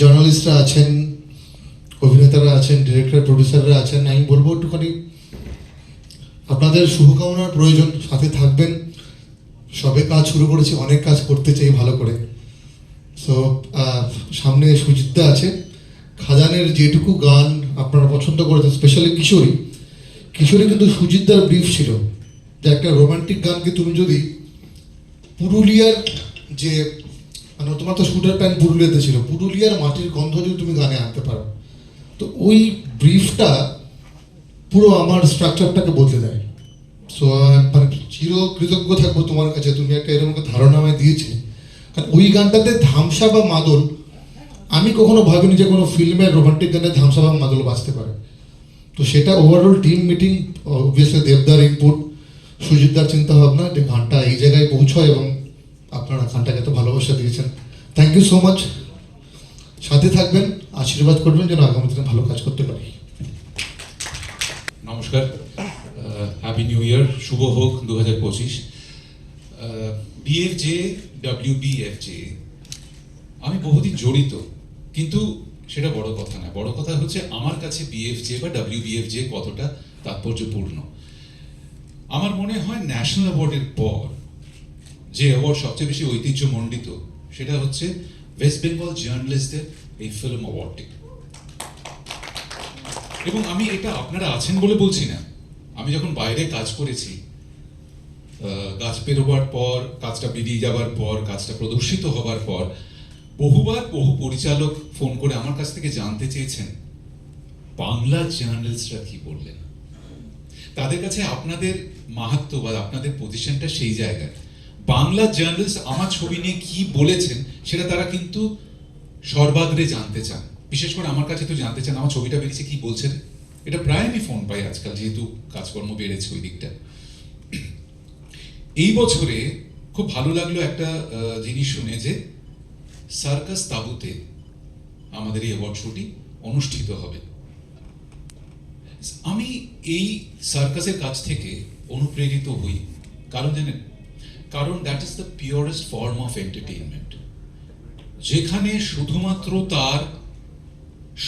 জার্নালিস্টরা আছেন, অভিনেতারা আছেন ডিরেক্টর প্রডিউসাররা আছেন, আমি বলব একটুখানি, আপনাদের শুভকামনার প্রয়োজন, সাথে থাকবেন। সবে কাজ শুরু করেছি, অনেক কাজ করতে চাই ভালো করে। সো সামনে সুজিতদা আছে। খাজানের যেটুকু গান আপনারা পছন্দ করেছেন স্পেশালি কিশোরী। কিশোরী কিন্তু সুজিতদার ব্রিফ ছিল। যে একটা রোমান্টিক গানকে তুমি যদি পুরুলিয়ার যে মানে তোমার তো স্কুটার প্যান্ট পুরুলিয়াতে ছিল। পুরুলিয়ার মাটির গন্ধ যদি তুমি গানে আনতে পারো। তো ওই ব্রিফটা পুরো আমার স্ট্রাকচারটাকে বদলে দেয়। সো মানে চির কৃতজ্ঞ থাকব তোমার কাছে। তুমি একটা এরকম ধারণা আমায় দিয়েছে। কারণ ওই গানটাতে ধামসা বা মাদল, আমি কখনো ভাবিনি যে কোনো ফিল্মের রোমান্টিক গানে ধামসা বা মাদল বাজতে পারে। তো সেটা ওভারঅল টিম মিটিং অবভিয়াসলি দেবদার ইনপুট সুজিতদার চিন্তা ভাবনা যে গানটা এই জায়গায় পৌঁছয় এবং আপনারা গানটাকে এত ভালোবাসা দিয়েছেন। থ্যাংক ইউ সো মাচ সাথে থাকবেন, আশীর্বাদ করবেন যেন আগামী দিনে ভালো কাজ করতে পারি। নমস্কার। হ্যাপি নিউ ইয়ার শুভ হোক দু হাজার পঁচিশ বিএফজে ডাব্লিউ বিএফজে আমি বহুদিন জড়িত, কিন্তু সেটা বড় কথা না। বড় কথা হচ্ছে আমার কাছে বিএফজে বা ডাব্লিউ বিএফজে কতটা তাৎপর্যপূর্ণ। আমার মনে হয় ন্যাশনাল অ্যাওয়ার্ডের পর যে অ্যাওয়ার্ড সবচেয়ে বেশি ঐতিহ্যমণ্ডিত, সেটা হচ্ছে ওয়েস্ট বেঙ্গল জার্নালিস্টদের এই ফিল্ম অ্যাওয়ার্ডটি এবং আমি এটা আপনারা আছেন বলে বলছি না। আমি যখন বাইরে কাজ করেছি কাজ পেরোবার পর, কাজটা বেরিয়ে যাবার পর, কাজটা প্রদর্শিত হবার পর, বহুবার বহু পরিচালক ফোন করে আমার কাছ থেকে জানতে চেয়েছেন, বাংলা জার্নালিস্টরা কি বললেন? তাদের কাছে আপনাদের মাহাত্ম বা আপনাদের পজিশনটা সেই জায়গায় বাংলা জার্নালিস্ট আমার ছবি নিয়ে কি বলেছেন, সেটা তারা কিন্তু সর্বাগ্রে জানতে চান। বিশেষ করে আমার কাছে তো জানতে চান, আমার ছবিটা বেরিয়েছে, কি বলছেন? এটা প্রায় আমি ফোন পাই আজকাল, যেহেতু কাজকর্ম বেড়েছে ওই দিকটা। এই বছরে খুব ভালো লাগল একটা জিনিস শুনে যে সার্কাস তাবুতে আমাদের এই অ্যাওয়ার্ড শোটি অনুষ্ঠিত হবে। আমি এই সার্কাসের কাছ থেকে অনুপ্রেরিত হই। কারণ জানেন কারণ that is the purest form of entertainment যেখানে শুধুমাত্র তার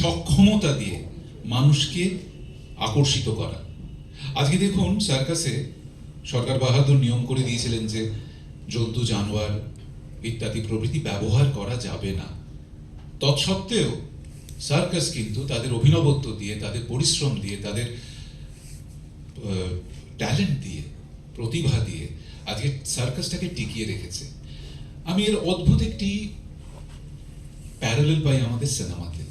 সক্ষমতা দিয়ে মানুষকে আকর্ষিত করা। আজকে দেখুন সার্কাসে সরকার বাহাদুর নিয়ম করে দিয়েছিলেন যে জন্তু, জানোয়ার ইত্যাদি প্রভৃতি ব্যবহার করা যাবে না। তৎসত্ত্বেও সার্কাস কিন্তু তাদের অভিনবত্ব দিয়ে, তাদের পরিশ্রম দিয়ে, তাদের ট্যালেন্ট দিয়ে, প্রতিভা দিয়ে আজকে সার্কাসটাকে টিকিয়ে রেখেছে। আমি এর অদ্ভুত একটি প্যারালেল পাই আমাদের সিনেমাতে।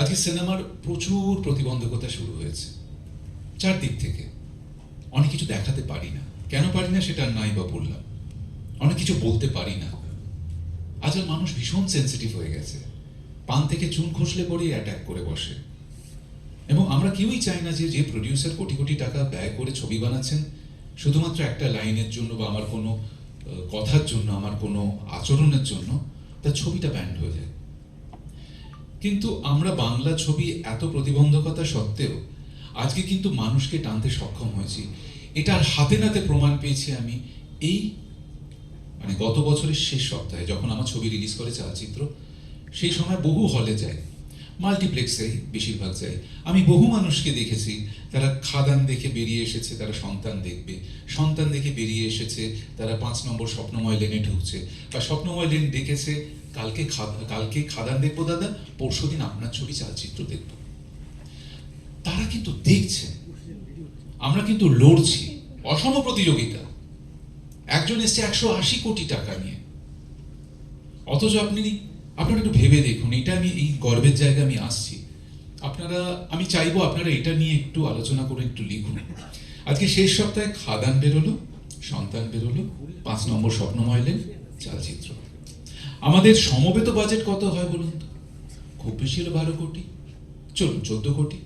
আজকে সিনেমার প্রচুর প্রতিবন্ধকতা শুরু হয়েছে। চারদিক থেকে। অনেক কিছু দেখাতে পারি না। কেন পারি না সেটা নাই বা বললাম। অনেক কিছু বলতে পারি না। আজকাল মানুষ ভীষণ সেন্সিটিভ হয়ে গেছে। পান থেকে চুন খসলে পরেই অ্যাটাক করে বসে। এবং আমরা কেউই চাই না যে যে প্রডিউসার কোটি কোটি টাকা ব্যয় করে ছবি বানাচ্ছেন শুধুমাত্র একটা লাইনের জন্য বা আমার কোনো কথার জন্য, আমার কোনো আচরণের জন্য তার ছবিটা ব্যান্ড হয়ে যায়। কিন্তু আমরা বাংলা ছবি এত প্রতিবন্ধকতা সত্ত্বেও আজকে কিন্তু মানুষকে টানতে সক্ষম হয়েছি। এটার হাতে নাতে প্রমাণ পেয়েছি আমি এই মানে গত বছরের শেষ সপ্তাহে, যখন আমার ছবি রিলিজ করে চালচিত্র সেই সময় বহু হলে যায় মাল্টিপ্লেক্সে বেশিরভাগ যায়। আমি বহু মানুষকে দেখেছি, তারা খাদান দেখে বেরিয়ে এসেছে, তারা সন্তান দেখবে। সন্তান দেখে বেরিয়ে এসেছে, তারা পাঁচ নম্বর স্বপ্নময় লেনে ঢুকছে। বা স্বপ্নময় লেন দেখেছে, কালকে কালকে খাদান দেখব দাদা, পরশু দিন আপনার ছবি চালচিত্র দেখব। তারা কিন্তু দেখছে। আমরা কিন্তু লড়ছি। অসম প্রতিযোগিতা। একজন এসছে একশো আশি কোটি টাকা নিয়ে। অথচ আপনি আপনারা একটু ভেবে দেখুন, এটা আমি, এই গর্বের জায়গায় আমি আসছি। আপনারা, আমি চাইব আপনারা এটা নিয়ে একটু আলোচনা করে একটু লিখুন। আজকে শেষ সপ্তাহে খাদান বেরোলো, সন্তান বেরোলো, পাঁচ নম্বর স্বপ্নময় লেন চালচিত্র। আমাদের সমবেত বাজেট কত হয় বলুন তো? খুব বেশি হলো বারো কোটি, চলুন, চোদ্দ কোটি।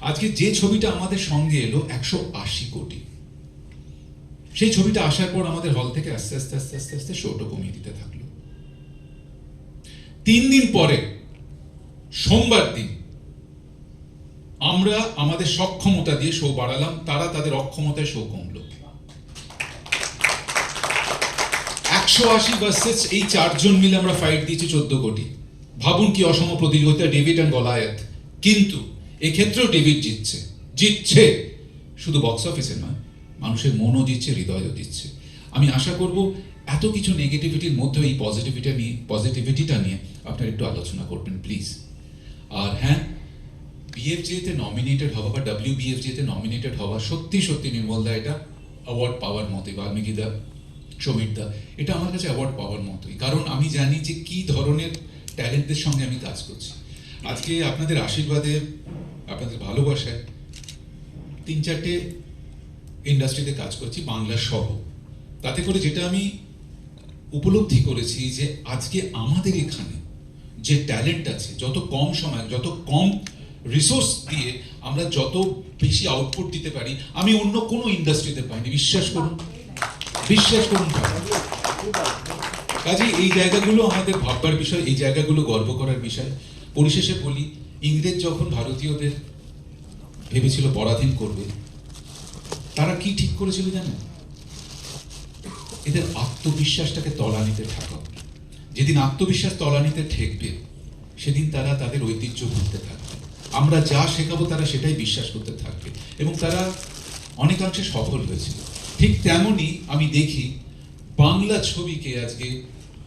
আজকে যে ছবিটা আমাদের সঙ্গে এলো, একশো আশি কোটি। সেই ছবিটা আসার পর আমাদের হল থেকে আস্তে আস্তে আস্তে আস্তে আস্তে, শোটা কমিয়ে দিতে থাকল। তিন দিন পরে, সোমবার দিন, আমরা আমাদের সক্ষমতা দিয়ে শো বাড়ালাম, তারা তাদের অক্ষমতায় শো কমলো। একশো আশি ভার্সেস এই চারজন মিলে আমরা ফাইট দিয়েছি চোদ্দ কোটি। ভাবুন কি অসম প্রতিযোগিতা ডেভিড অ্যান্ড গলায়াত। কিন্তু এক্ষেত্রেও ডেভিড জিতছে। জিতছে। শুধু বক্স অফিসে নয়, মানুষের মনও দিচ্ছে হৃদয়ও দিচ্ছে। আমি আশা করব এত কিছু নেগেটিভিটির মধ্যে এই পজিটিভিটা নিয়ে পজিটিভিটিটা নিয়ে আপনারা একটু আলোচনা করবেন প্লিজ আর হ্যাঁ বিএফজেতে নমিনেটেড হওয়া বা ডাব্লিউ বিএফজেতে নমিনেটেড হওয়া সত্যি সত্যি নির্মল দা এটা অ্যাওয়ার্ড পাওয়ার মতোই, বাল্মীকি দা, সমীর দা, এটা আমার কাছে অ্যাওয়ার্ড পাওয়ার মতোই। কারণ আমি জানি যে কি ধরনের ট্যালেন্টদের সঙ্গে আমি কাজ করছি। আজকে আপনাদের আশীর্বাদে, আপনাদের ভালোবাসায় তিন চারটে ইন্ডাস্ট্রিতে কাজ করছি বাংলা সহ। তাতে করে যেটা আমি উপলব্ধি করেছি যে আজকে আমাদের এখানে যে ট্যালেন্ট আছে, যত কম সময়, যত কম রিসোর্স দিয়ে আমরা যত বেশি আউটপুট দিতে পারি, আমি অন্য কোনো ইন্ডাস্ট্রিতে পাইনি। বিশ্বাস করুন বিশ্বাস করুন কাজে এই জায়গাগুলো আমাদের ভাববার বিষয়, এই জায়গাগুলো গর্ব করার বিষয়। পরিশেষে বলি, ইংরেজ যখন ভারতীয়দের ভেবেছিল পরাধীন করবে, তারা কি ঠিক করেছিল জানেন? এদের আত্মবিশ্বাসটাকে তলানিতে ঠেকাও। যেদিন আত্মবিশ্বাস তলানিতে ঠেকবে, সেদিন তারা তাদের ঐতিহ্য ভুলতে থাকবে। আমরা যা শেখাবো তারা সেটাই বিশ্বাস করতে থাকবে। এবং তারা অনেকাংশে সফল হয়েছিল। ঠিক তেমনই আমি দেখি বাংলা ছবিকে আজকে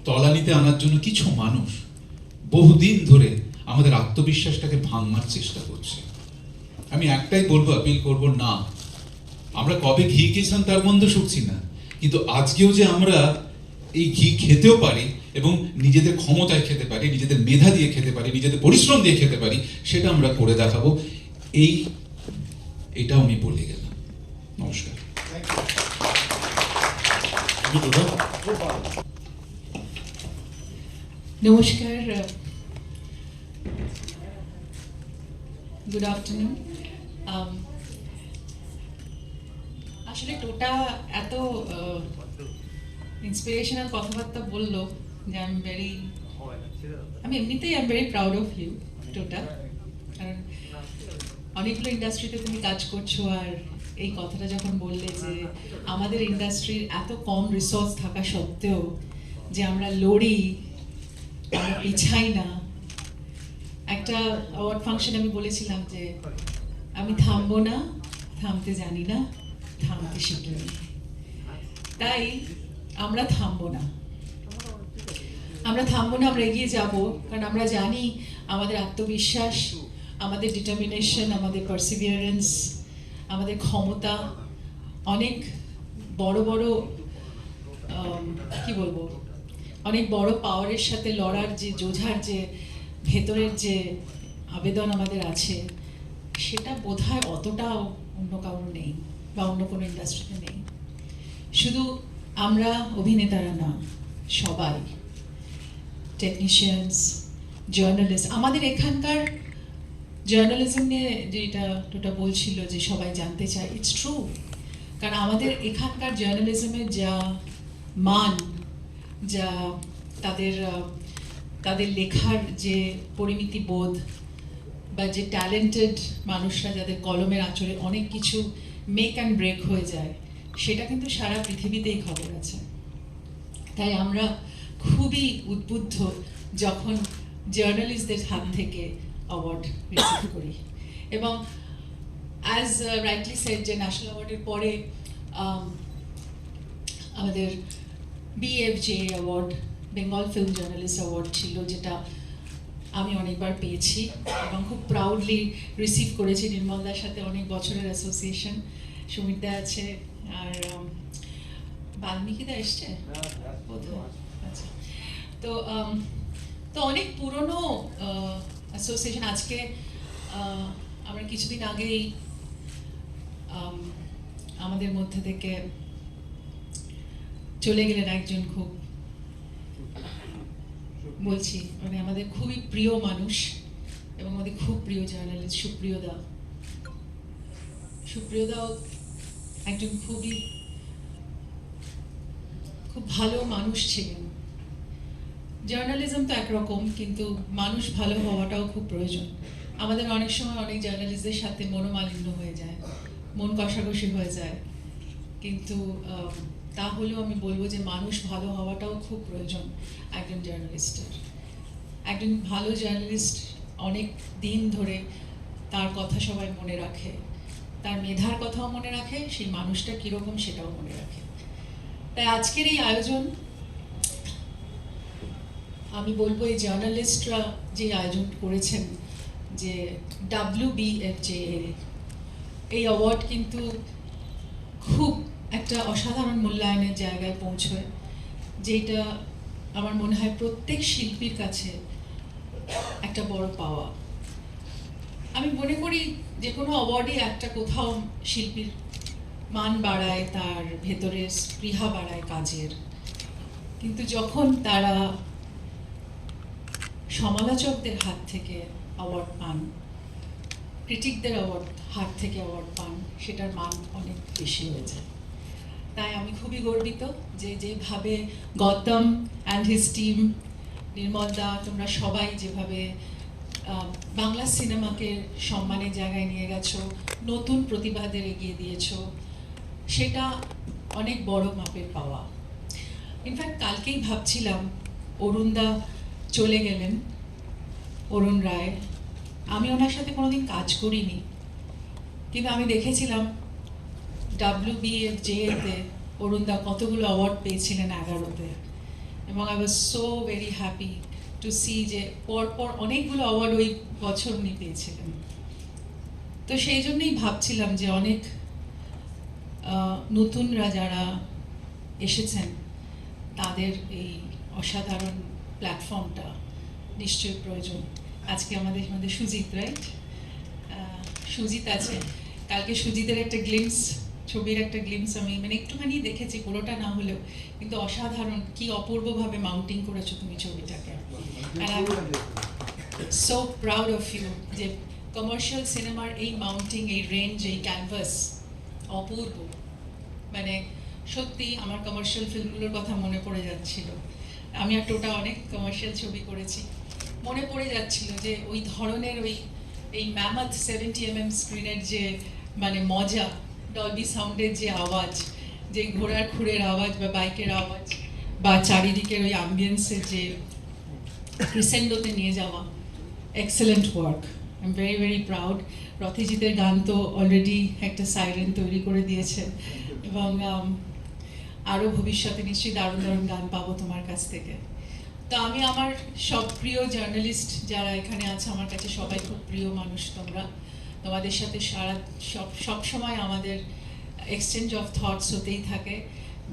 তলানিতে আনার জন্য কিছু মানুষ বহুদিন ধরে আমাদের আত্মবিশ্বাসটাকে ভাঙবার চেষ্টা করছে। আমি একটাই বলব, আপিল করব, না। আমরা কবে ঘি খেয়েছিলাম তার মধ্যে শুকছি না। কিন্তু আজকেও যে আমরা এই ঘি খেতেও পারি এবং নিজেদের ক্ষমতায় খেতে পারি, নিজেদের মেধা দিয়ে খেতে পারি, নিজেদের পরিশ্রম দিয়ে খেতে পারি, সেটা আমরা করে দেখাবো। এই, এটাও আমি বলে গেলাম। নমস্কার। নমস্কার। Good afternoon. আসলে টোটা এত ইন্সপিরেশনাল কথাবার্তা বলল যে আই এম ভেরি আমি এমনিতেই I am very proud of you Tota কারণ অনেকগুলো ইন্ডাস্ট্রিতে তুমি কাজ করছ আর এই কথাটা যখন বললে যে আমাদের ইন্ডাস্ট্রির এত কম রিসোর্স থাকা সত্ত্বেও যে আমরা লড়ি, আমরা পিছাই না। একটা অ্যাওয়ার্ড ফাংশন আমি বলেছিলাম যে, আমি থামবো না, থামতে জানি না। থামতে শিখিনি তাই আমরা থামবো না। আমরা থামবো না, আমরা এগিয়ে যাব। কারণ আমরা জানি আমাদের আত্মবিশ্বাস, আমাদের ডিটারমিনেশন আমাদের পারসিভিয়ারেন্স আমাদের ক্ষমতা অনেক বড় বড় কি বলব? অনেক বড় পাওয়ারের সাথে লড়ার যে যোঝার যে ভেতরের যে আবেদন আমাদের আছে, সেটা বোধহয় অতটাও অন্য কারণ নেই। বা অন্য কোনো ইন্ডাস্ট্রিতে নেই। শুধু আমরা অভিনেতারা না, সবাই। টেকনিশিয়ানস জার্নালিস্ট আমাদের এখানকার জার্নালিজম নিয়ে যেটা টোটা বলছিল যে সবাই জানতে চায় ইটস ট্রু কারণ আমাদের এখানকার জার্নালিজমের যা মান, যা তাদের তাদের লেখার যে পরিমিতি বোধ বা যে ট্যালেন্টেড মানুষরা যাদের কলমের আঁচড়ে অনেক কিছু মেক অ্যান্ড ব্রেক হয়ে যায় সেটা কিন্তু সারা পৃথিবীতেই খবর আছে। তাই আমরা খুবই উদ্বুদ্ধ যখন জার্নালিস্টদের হাত থেকে অ্যাওয়ার্ড রিসিভ করি। এবং অ্যাজ রাইটলি সেড যে ন্যাশনাল অ্যাওয়ার্ডের পরে um, আমাদের BFJ award Bengal film journalist award ছিল যেটা আমি অনেকবার পেয়েছি এবং খুব প্রাউডলি রিসিভ করেছি নির্মলদার সাথে অনেক বছরের অ্যাসোসিয়েশন সুমিতদা আছে আর বাল্মীকিদা এসছে? আচ্ছা। তো তো অনেক পুরনো অ্যাসোসিয়েশন আজকে আমরা কিছুদিন আগেই আমাদের মধ্যে থেকে চলে গেলেন একজন খুব বলছি মানে আমাদের খুবই প্রিয় মানুষ এবং আমাদের খুব প্রিয় জার্নালিস্ট সুপ্রিয়দা সুপ্রিয়দাও একজন খুবই, খুব ভালো মানুষ ছিলেন। জার্নালিজম তো একরকম, কিন্তু মানুষ ভালো হওয়াটাও খুব প্রয়োজন। আমাদের অনেক সময় অনেক জার্নালিস্টদের সাথে মনোমালিন্য হয়ে যায়, মন কষাকষি হয়ে যায়। কিন্তু তাহলেও আমি বলব যে মানুষ ভালো হওয়াটাও খুব প্রয়োজন একজন জার্নালিস্টের। একজন ভালো জার্নালিস্ট অনেক দিন ধরে তার কথা সবাই মনে রাখে, তার মেধার কথাও মনে রাখে, সেই মানুষটা কীরকম সেটাও মনে রাখে। তাই আজকের এই আয়োজন, আমি বলব এই জার্নালিস্টরা যে আয়োজন করেছেন, যে ডাব্লিউ বিএফজে এই অ্যাওয়ার্ড কিন্তু খুব একটা অসাধারণ মূল্যায়নের জায়গায় পৌঁছয় যেটা আমার মনে হয় প্রত্যেক শিল্পীর কাছে একটা বড় পাওয়া। আমি মনে করি যে কোনো অ্যাওয়ার্ডই একটা কোথাও শিল্পীর মান বাড়ায়, তার ভেতরে স্পৃহা বাড়ায় কাজের। কিন্তু যখন তারা সমালোচকদের হাত থেকে অ্যাওয়ার্ড পান ক্রিটিকদের অ্যাওয়ার্ড হাত থেকে অ্যাওয়ার্ড পান, সেটার মান অনেক বেশি হয়ে যায়। তাই আমি খুবই গর্বিত যে যেভাবে Gautam and his team Nirmal da তোমরা সবাই যেভাবে বাংলা সিনেমাকে সম্মানের জায়গায় নিয়ে গেছো, নতুন প্রতিভাদের এগিয়ে দিয়েছ, সেটা অনেক বড় মাপের পাওয়া। ইনফ্যাক্ট কালকেই ভাবছিলাম, অরুণদা চলে গেলেন, অরুণ রায়। আমি ওনার সাথে কোনোদিন কাজ করিনি। কিন্তু আমি দেখেছিলাম ডাব্লিউ বিএফ জেএতে অরুণদা কতগুলো অ্যাওয়ার্ড পেয়েছিলেন এগারোতে। এবং I was so very happy to see যে পরপর অনেকগুলো অ্যাওয়ার্ড ওই বছর উনি পেয়েছিলেন। তো সেই জন্যই ভাবছিলাম যে অনেক নতুনরা যারা এসেছেন, তাদের এই অসাধারণ প্ল্যাটফর্মটা নিশ্চয়ই প্রয়োজন। আজকে আমাদের মধ্যে সুজিত রাইট সুজিত আছে। কালকে সুজিতের একটা গ্লিমস ছবির একটা গ্লিমস আমি মানে একটুখানি দেখেছি পুরোটা না হলেও। কিন্তু অসাধারণ কি অপূর্বভাবে মাউন্টিং করেছ তুমি ছবিটাকে। সো প্রাউড অফ ইউ যে কমার্শিয়াল সিনেমার এই মাউন্টিং এই রেঞ্জ এই ক্যানভাস অপূর্ব। মানে সত্যি আমার কমার্শিয়াল ফিল্মগুলোর কথা মনে পড়ে যাচ্ছিল। আমি আর টোটা অনেক কমার্শিয়াল ছবি করেছি। মনে পড়ে যাচ্ছিল যে ওই ধরনের ওই এই ম্যামাথ সেভেন্টি এম এম স্ক্রিনের যে মানে মজা ডলবি সাউন্ডের যে আওয়াজ যে ঘোড়ার খুঁড়ের আওয়াজ বা বাইকের আওয়াজ বা চারিদিকের ওই অ্যাম্বিয়েন্সের যে ক্রিসেন্ডোতে নিয়ে যাওয়া excellent work I am very very proud রথিজিতের গান তো অলরেডি একটা সাইরেন তৈরি করে দিয়েছে এবং um, আরও ভবিষ্যতে নিশ্চয়ই দারুণ দারুণ গান পাবো তোমার কাছ থেকে। তো আমি আমার সব প্রিয় জার্নালিস্ট যারা এখানে আছে আমার কাছে সবাই খুব প্রিয় মানুষ তোমরা। তোমাদের সাথে সারা সব সব সময় আমাদের এক্সচেঞ্জ অফ থটস হতেই থাকে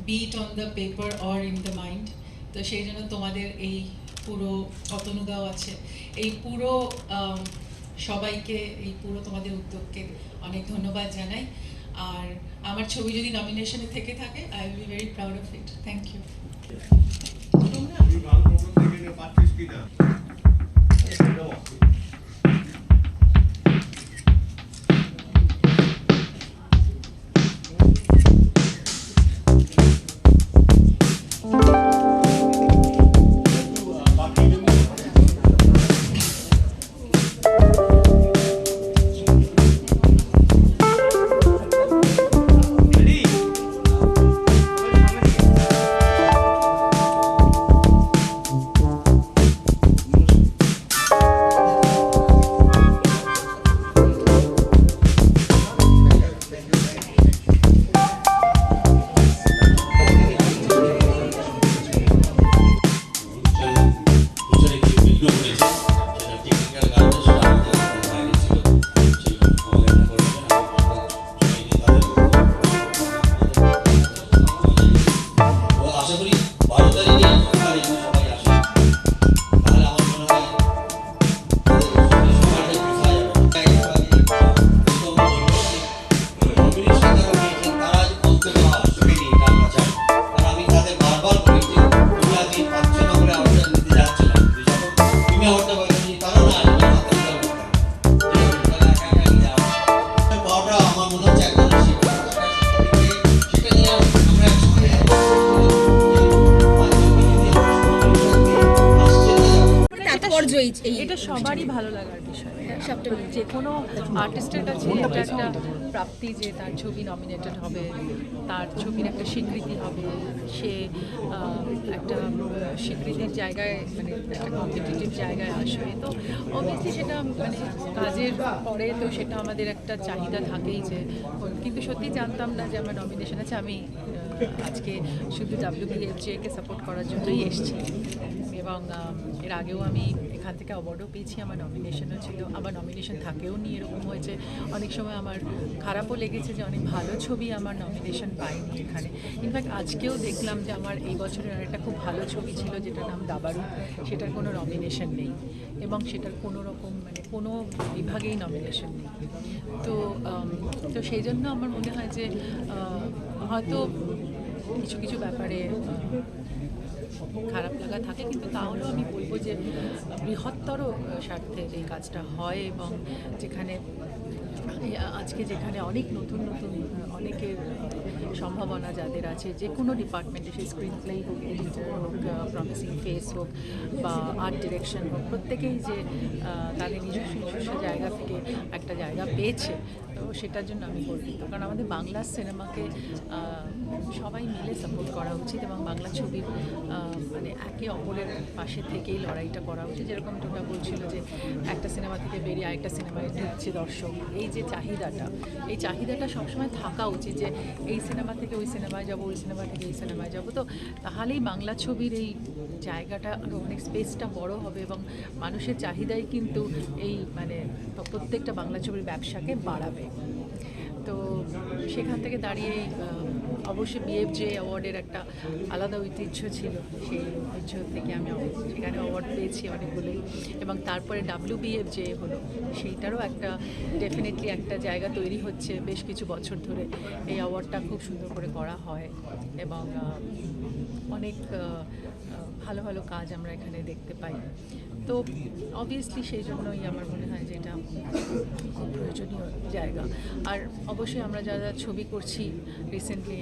beat on the paper or in the mind তো সেই জন্য তোমাদের এই পুরো অতনুদাও আছে। এই পুরো সবাইকে এই পুরো তোমাদের উদ্যোগকে অনেক ধন্যবাদ জানাই। আর আমার ছবি যদি নমিনেশনে থেকে থাকে I will be very proud of it thank you আর্টিস্টের কাছে এটা একটা প্রাপ্তি যে তার ছবি নমিনেটেড হবে তার ছবির একটা স্বীকৃতি হবে সে একটা স্বীকৃতির জায়গায় মানে একটা কম্পিটিটিভ জায়গায় আসবে। তো অবভিয়াসলি সেটা মানে কাজের পরে তো সেটা আমাদের একটা চাহিদা থাকেই যে কিন্তু সত্যি জানতাম না যে আমার নমিনেশন আছে। আমি আজকে শুধু ডাব্লিউবিএফজেকে সাপোর্ট করার জন্যই এসেছি। এবং এর আগেও আমি এখান থেকে অ্যাওয়ার্ডও পেয়েছি, আমার নমিনেশনও ছিল। আমার নমিনেশন থাকেও নি, এরকম হয়েছে। অনেক সময় আমার খারাপও লেগেছে যে অনেক ভালো ছবি আমার নমিনেশন পাইনি এখানে। ইনফ্যাক্ট আজকেও দেখলাম যে আমার এই বছরের একটা খুব ভালো ছবি ছিল, যেটার নাম দাবারু সেটার কোনো নমিনেশন নেই এবং সেটার কোনো রকম মানে কোনো বিভাগেই নমিনেশন নেই। তো তো সেই জন্য আমার মনে হয় যে হয়তো কিছু কিছু ব্যাপারে খারাপ লাগা থাকে, কিন্তু তাহলেও আমি বলব যে বৃহত্তর স্বার্থে এই কাজটা হয় এবং যেখানে আজকে যেখানে অনেক নতুন নতুন অনেকের সম্ভাবনা যাদের আছে, যে কোনো ডিপার্টমেন্টে সেই স্ক্রিন প্লে হোক এডিটার হোক প্রমিসিং ফেস হোক বা আর্ট ডিরেকশন হোক, প্রত্যেকেই যে তাদের নিজস্ব নিজস্ব জায়গা থেকে একটা জায়গা পেয়েছে, তো সেটার জন্য আমি গর্বিত। কারণ আমাদের বাংলা সিনেমাকে সবাই মিলে সাপোর্ট করা উচিত এবং বাংলা ছবির মানে একে অপরের পাশে থেকেই লড়াইটা করা উচিত। যেরকম তোমরা বলছিল যে, একটা সিনেমা থেকে বেরিয়ে আরেকটা সিনেমায় ঢুকছে দর্শক। এই যে চাহিদাটা, এই চাহিদাটা সবসময় থাকা উচিত যে, এই সিনেমা থেকে ওই সিনেমায় যাব, ওই সিনেমা থেকে এই সিনেমায় যাব। তো তাহলেই বাংলা ছবির এই জায়গাটা আরও অনেক স্পেসটা বড় হবে এবং মানুষের চাহিদাই কিন্তু এই মানে প্রত্যেকটা বাংলা ছবির ব্যবসাকে বাড়াবে। তো সেখান থেকে দাঁড়িয়ে অবশ্যই বিএফজে অ্যাওয়ার্ডের একটা আলাদা ঐতিহ্য ছিল। সেই ঐতিহ্য থেকে আমি সেখানে অ্যাওয়ার্ড পেয়েছি অনেকগুলোই। এবং তারপরে ডাব্লিউ বিএফজে হলো। সেইটারও একটা ডেফিনেটলি একটা জায়গা তৈরি হচ্ছে বেশ কিছু বছর ধরে। এই অ্যাওয়ার্ডটা খুব সুন্দর করে করা হয়। এবং অনেক ভালো ভালো কাজ আমরা এখানে দেখতে পাই। তো অবভিয়াসলি সেই জন্যই আমার মনে হয় যে এটা খুব প্রয়োজনীয় জায়গা। আর অবশ্যই আমরা যারা ছবি করছি রিসেন্টলি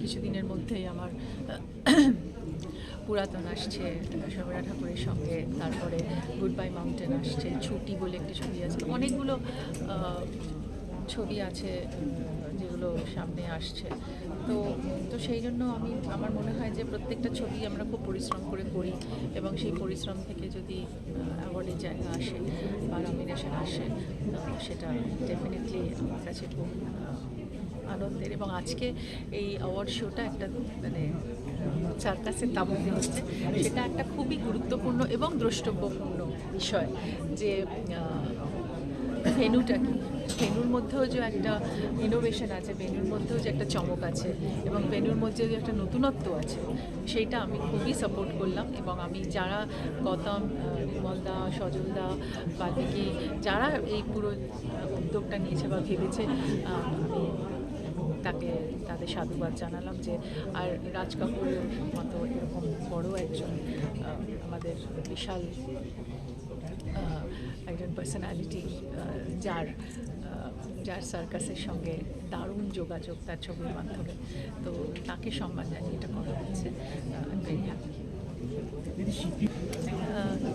কিছুদিনের মধ্যেই আমার, পুরাতন আসছে সমীরা ঠাকুরের সঙ্গে, তারপরে গুড বাই মাউন্টেন আসছে, ছুটি বলে একটি ছবি আছে। অনেকগুলো ছবি আছে যেগুলো সামনে আসছে। তো তো সেই জন্য আমি, আমার মনে হয় যে প্রত্যেকটা ছবি আমরা খুব পরিশ্রম করে করি এবং সেই পরিশ্রম থেকে যদি অ্যাওয়ার্ডের জায়গা আসে বা নমিনেশন আসে সেটা ডেফিনেটলি আমার কাছে খুব আনন্দের এবং আজকে এই অ্যাওয়ার্ড শোটা একটা মানে সার্কাসের তাবুতে হচ্ছে। সেটা একটা খুবই গুরুত্বপূর্ণ এবং দ্রষ্টব্যপূর্ণ বিষয় যে ভেনুটা কি? ভেনুর মধ্যেও যে একটা ইনোভেশন আছে, ভেনুর মধ্যেও যে একটা চমক আছে এবং ভেনুর মধ্যে যে একটা নতুনত্ব আছে, সেইটা আমি খুবই সাপোর্ট করলাম এবং আমি যারা গৌতম নির্মলদা সজলদা বাল্মীকি যারা এই পুরো উদ্যোগটা নিয়েছে বা ভেবেছে আমি তাকে, তাদের সাধুবাদ জানালাম যে আর রাজ কাপুরের মতো এরকম বড় একজন আমাদের বিশাল একজন পার্সোনালিটি যার যার সার্কাসের সঙ্গে দারুণ যোগাযোগ তার ছবির মাধ্যমে। তো তাকে সম্মান জানিয়ে এটা করা হচ্ছে।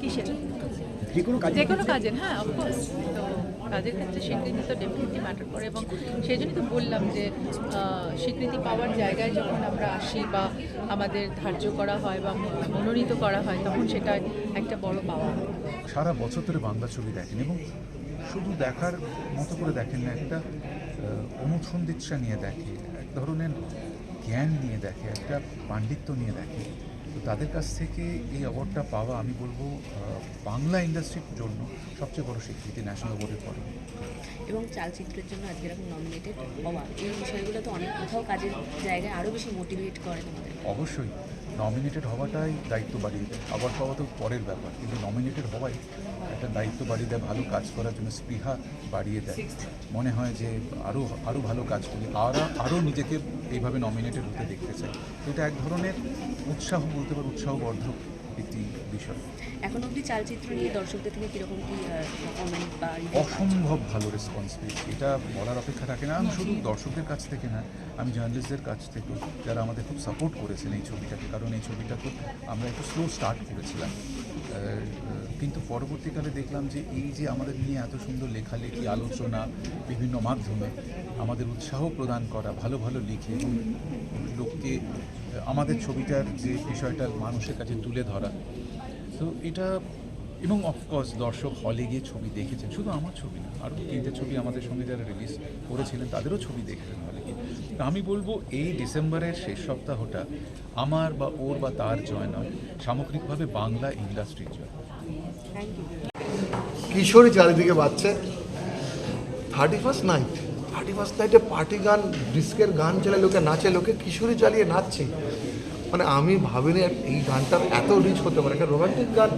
কিসের? যে কোনো কাজে কাজের হ্যাঁ অফকোর্স তো কাজের ক্ষেত্রে স্বীকৃতি তো ডেফিনেটলি ম্যাটার করে এবং সেই জন্যই তো বললাম যে স্বীকৃতি পাওয়ার জায়গায় যখন আমরা আসি বা আমাদের ধার্য করা হয় বা মনোনীত করা হয় তখন সেটা একটা বড় পাওয়া। সারা বছর ধরে বাংলা ছবি দেখেন এবং শুধু দেখার মতো করে দেখেন না একটা অনুসন্ধিৎসা নিয়ে দেখে এক ধরনের জ্ঞান নিয়ে দেখে একটা পাণ্ডিত্য নিয়ে দেখে। তো তাদের কাছ থেকে এই অ্যাওয়ার্ডটা পাওয়া আমি বলব বাংলা ইন্ডাস্ট্রির জন্য সবচেয়ে বড় স্বীকৃতি ন্যাশনাল অ্যাওয়ার্ডের পরে। এবং চালচিত্রের জন্য আজকে এরকম নমিনেটেড হওয়া এই বিষয়গুলো তো অনেক কোথাও কাজের জায়গায় আরও বেশি মোটিভেট করে অবশ্যই। নমিনেটেড হওয়াটাই দায়িত্ব বাড়িয়ে দেয়। আবার পাওয়া তো পরের ব্যাপার, কিন্তু নমিনেটেড হওয়াই একটা দায়িত্ব বাড়িয়ে দেয়, ভালো কাজ করার জন্য স্পৃহা বাড়িয়ে দেয়। মনে হয় যে আরও আরও ভালো কাজ করি আর আরও নিজেকে এইভাবে নমিনেটেড হতে দেখতে চাই এটা এক ধরনের উৎসাহ বলতে পারো উৎসাহবর্ধক একটি বিষয় এখন অবধি চালচিত্র নিয়ে দর্শকদের থেকে কীরকম কী কমেন্ট বা অসম্ভব ভালো রেসপন্স পেয়েছি। এটা বলার অপেক্ষা থাকে না। আমি শুধু দর্শকদের কাছ থেকে না আমি জার্নালিস্টদের কাছ থেকে যারা আমাদের খুব সাপোর্ট করেছেন এই ছবিটাকে কারণ এই ছবিটা তো আমরা একটু স্লো স্টার্ট করেছিলাম। কিন্তু পরবর্তীকালে দেখলাম যে এই যে আমাদের নিয়ে এত সুন্দর লেখালেখি আলোচনা বিভিন্ন মাধ্যমে আমাদের উৎসাহ প্রদান করা ভালো ভালো লিখে লোককে আমাদের ছবিটার যে বিষয়টা মানুষের কাছে তুলে ধরা তো এটা এবং অফকোর্স দর্শক হলে গিয়ে ছবি দেখেছেন। শুধু আমার ছবি না আরও তিনটে ছবি আমাদের সঙ্গে যারা রিলিজ করেছিলেন তাদেরও ছবি দেখেছেন হলে গিয়ে। তো আমি বলব এই ডিসেম্বরের শেষ সপ্তাহটা আমার বা ওর বা তার জয় নয় সামগ্রিকভাবে বাংলা ইন্ডাস্ট্রির জয়। কিশোরী চারিদিকে বাজছে। Thirty first night thirty first নাইটে পার্টি গান ডিস্কের গান চালিয়ে লোকে নাচে লোকে কিশোরী চালিয়ে নাচছে। মানে আমি ভাবিনি এই গানটা এত রিচ হতে পারে। একটা রোমান্টিক গান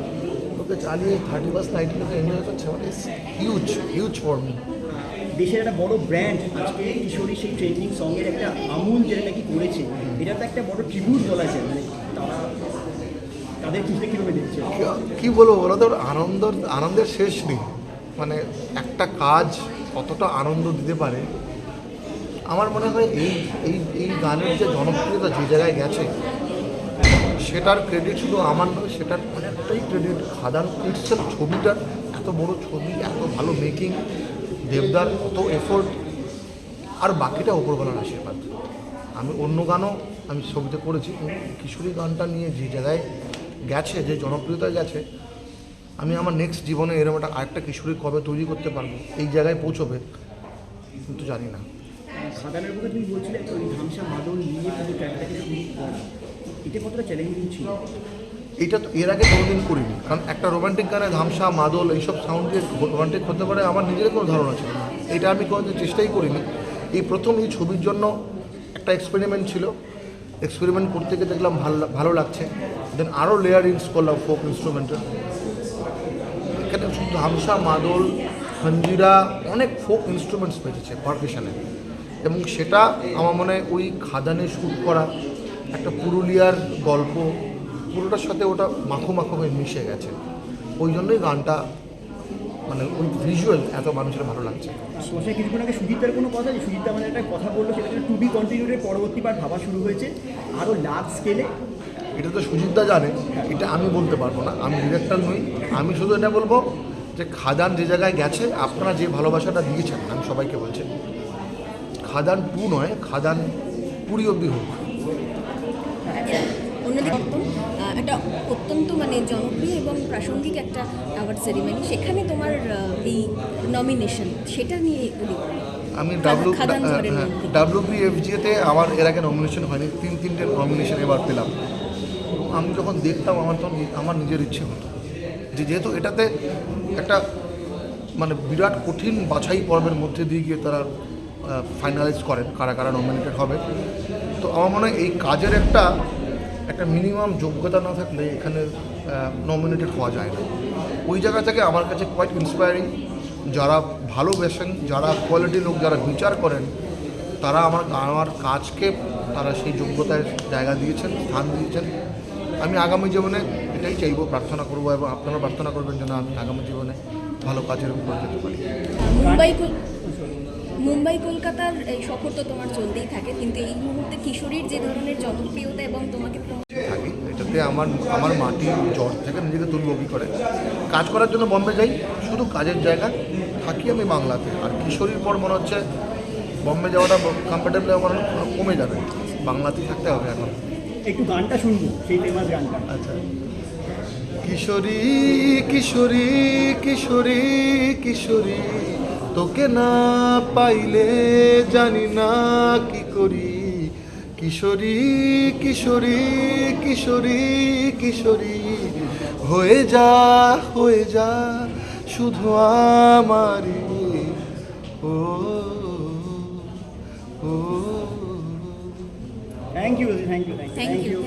ওকে চালিয়ে থার্টি ফার্স্ট নাইটে এনজয় করছে মানে হিউজ হিউজ ফর মি দেশের একটা বড় ব্র্যান্ড আজকে কিশোরী সেই ট্রেন্ডিং সঙ্গের একটা আমূল যেটা নাকি করেছে এটা তো একটা বড় ট্রিবিউট বলা যায় মানে তারা তাদের ক্ষেত্রে কীভাবে দেখছে? কি বলব বলো তো আনন্দ আনন্দের শেষ নেই। মানে একটা কাজ কতটা আনন্দ দিতে পারে আমার মনে হয় এই এই এই গানের যে জনপ্রিয়তা যে জায়গায় গেছে, সেটার ক্রেডিট শুধু আমার নয়, সেটার অনেকটাই ক্রেডিট খাদান ইটসেল ছবিটার, এত বড় ছবি, এত ভালো মেকিং দেবদার, কত এফোর্ট আর বাকিটা ওপরবেলার আশীর্বাদ। আমি অন্য গানও আমি ছবিতে করেছি কিশোরী গানটা নিয়ে যে জায়গায় গেছে, যে জনপ্রিয়তা গেছে, আমি আমার নেক্সট জীবনে এরকম একটা আরেকটা কিশোরী কবে তৈরি করতে পারব, এই জায়গায় পৌঁছবে, কিন্তু জানি না। খাদানের বুকে তুমি বলছিলে ওই ধামসা মাদল নিয়ে কিন্তু ট্র্যাকটাকে শুরু করা। এটা কতটা চ্যালেঞ্জিং ছিল? এটা তো এর আগে কোনোদিন করিনি, কারণ একটা রোমান্টিক গানে ধামসা, মাদল এইসব সাউন্ড রোমান্টিক হতে পারে, আমার নিজের কোনো ধারণা ছিল না। এটা আমি কোনোদিন চেষ্টাই করিনি। এই প্রথম এই ছবির জন্য একটা এক্সপেরিমেন্ট ছিল। এক্সপেরিমেন্ট করতে গিয়ে দেখলাম ভালো ভালো লাগছে। দেন আরও লেয়ার ইনস করলাম ফোক ইনস্ট্রুমেন্টের এখানে ধামসা, মাদল, খঞ্জিরা, অনেক ফোক ইনস্ট্রুমেন্টস পেয়েছে পারকেশনে এবং সেটা আমার মনে হয় ওই খাদানে শ্যুট করা একটা পুরুলিয়ার গল্প পুরোটার সাথে ওটা মাখো মাখো হয়ে মিশে গেছে। ওই জন্যই গানটা মানে ওই ভিজুয়াল এত মানুষের ভালো লাগছে। সাথে কিছুক্ষণ আগে সুজিতদার কোনো কথা নেই সুজিত আমাদের একটা কথা বলল সেটা টু বি কন্টিনিউডের পরবর্তী বার ভাবা শুরু হয়েছে। আরও লার্জ স্কেলে এটা তো সুজিতদা জানে এটা আমি বলতে পারব না। আমি ডিরেক্টর নই আমি শুধু এটা বলব যে খাদান যে জায়গায় গেছে আপনারা যে ভালোবাসাটা দিয়েছেন আমি সবাইকে বলছি খাদান টু নয় খাদান পুরী অব্দি হোক। অন্যদিকে একটা অত্যন্ত মানে জনপ্রিয় এবং প্রাসঙ্গিক একটা অ্যাওয়ার্ড সেরিমনি সেখানে তোমার এই নমিনেশন সেটা নিয়ে আমি খাদান- ডাব্লু খাদান ঝড়ের মধ্যে। ডাব্লু বি এফ জিতে আমার এর আগে নমিনেশন হয়নি তিন তিনটে নমিনেশন এবার পেলাম। আমি যখন দেখতাম আমার তখন আমার নিজের ইচ্ছে হতো। যে যেহেতু এটাতে একটা মানে বিরাট কঠিন বাছাই পর্বের মধ্যে দিয়ে গিয়ে তারা ফাইনালাইজ করেন, কারা কারা নমিনেটেড হবে। তো আমার মনে হয় এই কাজের একটা একটা মিনিমাম যোগ্যতা না থাকলে এখানে নমিনেটেড হওয়া যায় না। ওই জায়গা থেকে আমার কাছে কোয়াইট ইন্সপায়ারিং যারা ভালোবেসেন যারা কোয়ালিটি লোক, যারা বিচার করেন, তারা আমার আমার কাজকে তারা সেই যোগ্যতায় জায়গা দিয়েছেন, স্থান দিয়েছেন। আমি আগামী জীবনে এটাই চাইব, প্রার্থনা করব এবং আপনারা প্রার্থনা করবেন যেন আমি আগামী জীবনে ভালো কাজের উপর যেতে পারি। মুম্বাই মুম্বাই কলকাতার এই সফর তো তোমার চলতেই থাকে কিন্তু এই মুহূর্তে কিশোরীর যে ধরনের জনপ্রিয়তা এবং তোমাকে থাকি এটাতে আমার আমার মাটি জ্বর থেকে নিজেকে তুলব করে। কাজ করার জন্য বম্বে যাই শুধু কাজের জায়গা থাকি আমি বাংলাতে। আর কিশোরীর পর মনে হচ্ছে বম্বে যাওয়াটা কমফর্টেবল আমার কমে যাবে। বাংলাতেই থাকতে হবে এখন। একটু গানটা শুনব সেই ফেমাস গানটা। আচ্ছা। কিশোরী কিশোরী কিশোরী কিশোরী। তোকে না পাইলে জানি না কি করি। কিশোরী কিশোরী কিশোরী কিশোরী হয়ে যা হয়ে যা শুধু আমারই। ও ও। Thank you thank you thank you